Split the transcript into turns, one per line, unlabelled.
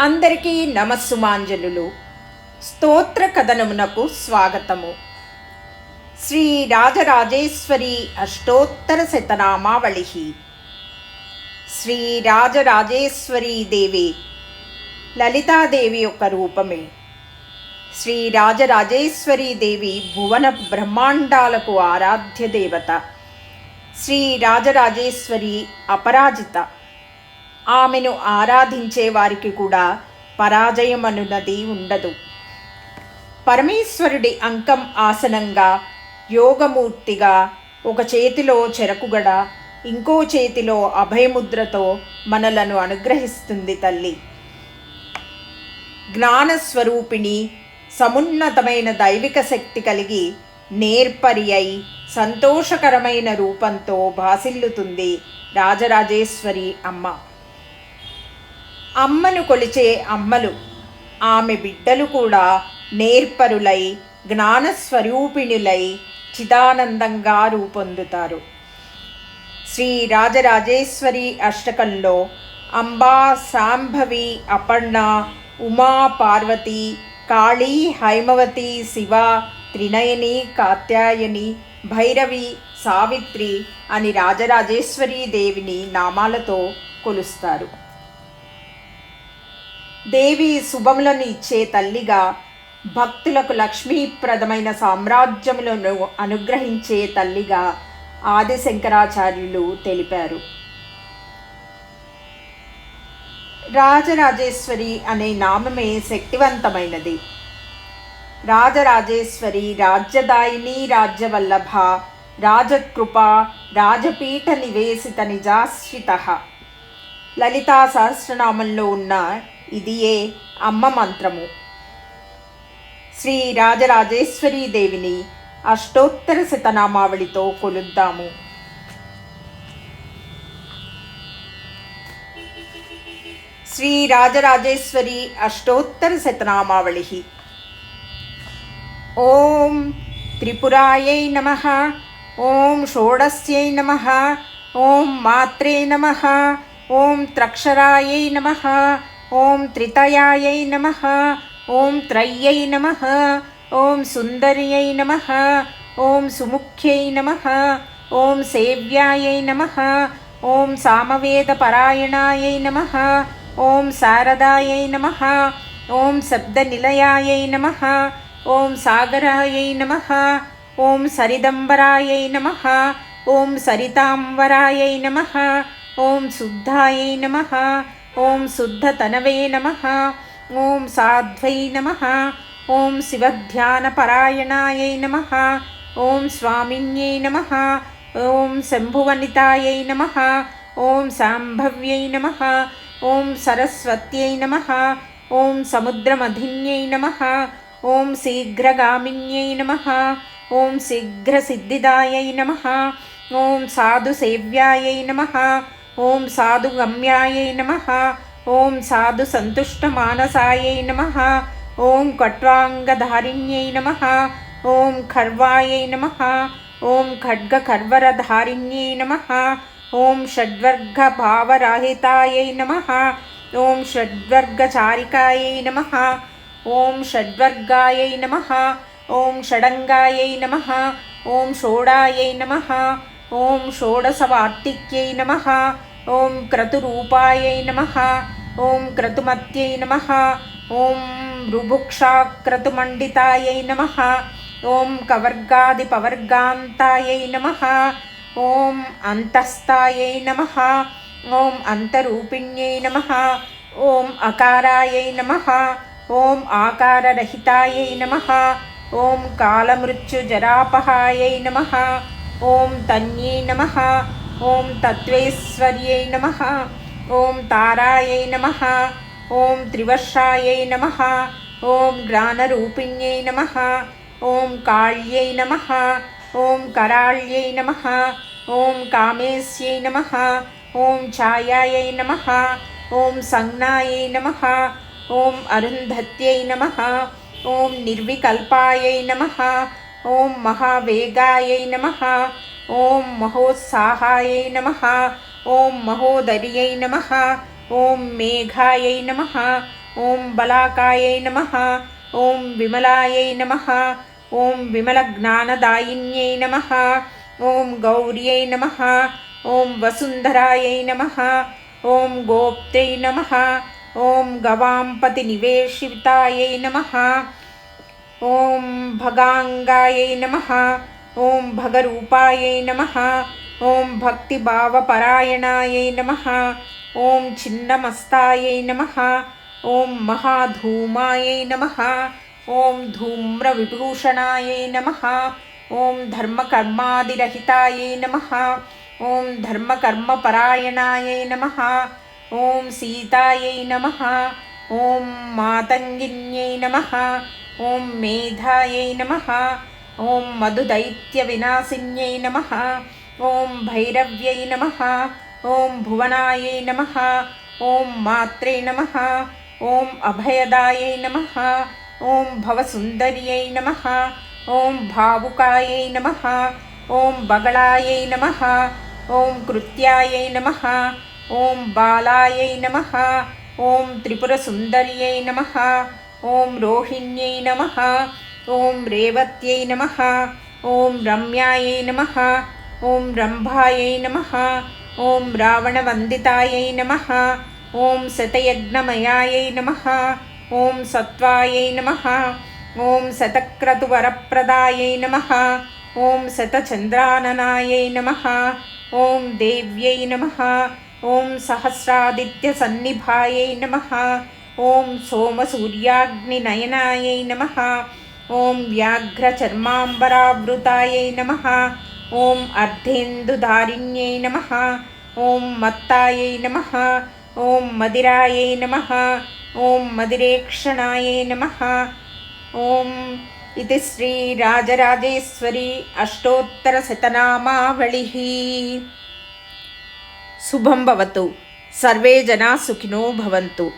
అందరికీ నమస్సుమాంజలులు. స్తోత్ర కథనమునకు స్వాగతము. శ్రీ రాజరాజేశ్వరి అష్టోత్తర శతనామావళి శ్రీ రాజరాజేశ్వరీ దేవి లలితాదేవి యొక్క రూపమే. శ్రీ రాజరాజేశ్వరీ దేవి భువన బ్రహ్మాండాలకు ఆరాధ్య దేవత. శ్రీ రాజరాజేశ్వరి అపరాజిత. ఆమెను ఆరాధించే వారికి కూడా పరాజయమనున్నది ఉండదు. పరమేశ్వరుడి అంకం ఆసనంగా యోగమూర్తిగా ఒక చేతిలో చెరకుగడ ఇంకో చేతిలో అభయముద్రతో మనలను అనుగ్రహిస్తుంది తల్లి. జ్ఞానస్వరూపిణి సమున్నతమైన దైవిక శక్తి కలిగి నేర్పరి అయి సంతోషకరమైన రూపంతో భాసిల్లుతుంది రాజరాజేశ్వరి అమ్మ. అమ్మను కొలిచే అమ్మలు. ఆమె బిడ్డలు కూడా నేర్పరులై జ్ఞానస్వరూపిణులై చిదానందంగా రూపొందుతారు. శ్రీ రాజరాజేశ్వరి అష్టకంలో అంబా సాంభవి అపర్ణ ఉమా పార్వతి కాళీ హైమవతి శివ త్రినయని కాత్యాయని భైరవి సావిత్రి అని రాజరాజేశ్వరీ దేవిని నామాలతో కొలుస్తారు. దేవి శుభములను ఇచ్చే తల్లిగా భక్తులకు లక్ష్మీప్రదమైన సామ్రాజ్యములను అనుగ్రహించే తల్లిగా ఆదిశంకరాచార్యులు తెలిపారు. రాజరాజేశ్వరి అనే నామమే శక్తివంతమైనది. రాజరాజేశ్వరి రాజ్యదాయిని రాజ్యవల్లభ రాజకృప రాజపీఠ నివేశిత నిజాశ్రిత. లలితా సహస్రనామంలో ఉన్న ఇదియే అమ్మ మంత్రము. శ్రీ రాజరాజేశ్వరీ దేవిని అష్టోత్తర శతనామావళితో కొలుద్దాము. శ్రీ రాజరాజేశ్వరి అష్టోత్తర శతనామావళి. ఓం త్రిపురాయై నమ. ఓం షోడస్యై నమ. ఓం మాత్రే నమ. ఓం త్రక్షరాయై నమ. ఓం త్రితయాయై నమ ఓం త్రయ్యై నమ ఓం సుందర్యై నమ ఓం సుముఖ్యై నమ ఓం సేవ్యాయై నమ ఓం సామవేదపరాయణాయై నమ ఓం శారదాయై నమ ఓం శబ్దనిలయాయై నమ ఓం సాగరాయై నమ ఓం సరిదంబరాయై నమ ఓం సరితాంబరాయై నమ ఓం శుద్ధాయై నమ ఓం శుద్ధతనవే నమ ఓం సాధ్వై నమ ఓం శివధ్యానపరాయణాయై నమ ఓం స్వామిన్యై నమ ఓం శంభువనితాయై నమ ఓం సాంభవ్యై నమ ఓం సరస్వత్యై నమ ఓం సముద్రమధిన్యై నమ ఓం శీఘ్రగామిన్యై నమ ఓం శీఘ్రసిద్ధిదాయై నమ ఓం సాధుసేవ్యాయై నమ ఓం సాధుగమ్యాయై నమ ఓం సాధు సంతుష్టమానసాయై నమ ఓం కట్వాంగధారిణ్యై నమ ఓం ఖర్వాయై నమ ఓం ఖడ్గకర్వరధారిణ్యై నమ ఓం షడ్వర్గభావరాహితాయై నమ ఓం షడ్వర్గచారికాయై నమ ఓం షడ్వర్గాయై నమ ఓం షడంగాయై నమ ఓం షోడాయై నమ ఓం షోడశవార్తిక్యై నమ ఓం క్రతురూపాయై నమ ఓం క్రతుమత్యై నమ ఓం రుభుక్షాక్రతుమండితాయై నమ ఓం కవర్గాదిపవర్గాంతాయై నమ ఓం అంతస్థాయై నమ ఓం అంతరూపిణ్యై నమ ఓం అకారాయై నమ ఓం ఆకారరహితాయై నమ ఓం కాలమృత్యుజరాపహాయై నమ ఓం తన్యై నమ ఓం తత్వేశ్వర్యై నమ ఓం తారాయై నమ ఓం త్రివర్షాయై నమ ఓం జ్ఞానరూపిణ్యై నమ ఓం కాళ్యై నమ ఓం కరాళ్యై నమ ఓం కామేశ్యై నమ ఓం ఛాయాయై నమ ఓం సంజ్ఞాయై నమ ఓం అరుంధత్యై నమ ఓం నిర్వికల్పాయై నమ ఓం మహావేగాయై నమ ఓం మహోత్సాహాయై నమ ఓం మహోదర్యై నమ ఓం మేఘాయై నమ ఓం బలాకాయై నమ ఓం విమలాయై నమ ఓం విమలజ్ఞానదాయిన్యై నమ ఓం గౌర్యై నమ ఓం వసుంధరాయై నమ ఓం గోప్తై నమ ఓం గవాంపతి నివేశితాయై నమ ॐ भगाङ्गायै नमः ॐ भगरूपायै नमः ॐ भक्तिभावपरायणायै नमः ॐ छिन्नमस्तायै नमः ॐ महाधूमायै नमः ॐ धूम्रविभूषणायै नमः ॐ धर्मकर्मादिरहितायै नमः ॐ धर्मकर्मपरायणायै नमः ॐ सीतायै नमः ॐ मातङ्गिन्यै नमः ఓం మేధాయై నమ ఓం మధుదైత్య వినాశిన్యై నమ ఓం భైరవ్యై నమ ఓం భువనాయై నమ ఓం మాత్రే నమ ఓం అభయదాయై నమ ఓం భవసుందర్యై నమ ఓం భావుకాయై నమ ఓం బగళాయై నమ ఓం కృత్యాయై నమ ఓం బాలాయై నమ ఓం త్రిపురసుందర్యై నమ ॐ रोहिण्यै नमः ॐ रेवत्यै नमः ॐ रम्यायै नमः ॐ रम्भायै नमः ॐ रावणवन्दितायै नमः ॐ शतयज्ञमयायै नमः ॐ सत्त्वायै नमः ॐ शतक्रतुवरप्रदायै नमः ॐ शतचन्द्राननायै नमः ॐ देव्यै नमः ॐ सहस्रादित्यसन्निभायै नमः ఓం సోమసూర్యాగ్నినయనాయై నమ. ఓం వ్యాఘ్రచర్మాంబరావృతాయై నమ. ఓం అర్ధేందుధారిణ్యై నమ. ఓం మత్తాయై నమ. ఓం మదిరాయై నమ. ఓం మదిరేక్షణాయై నమ. ఓం ఇది శ్రీ రాజరాజేశ్వరి అష్టోత్తరశతనామావళి శుభం భవతు. సర్వే జనా సుఖినో భవంతు.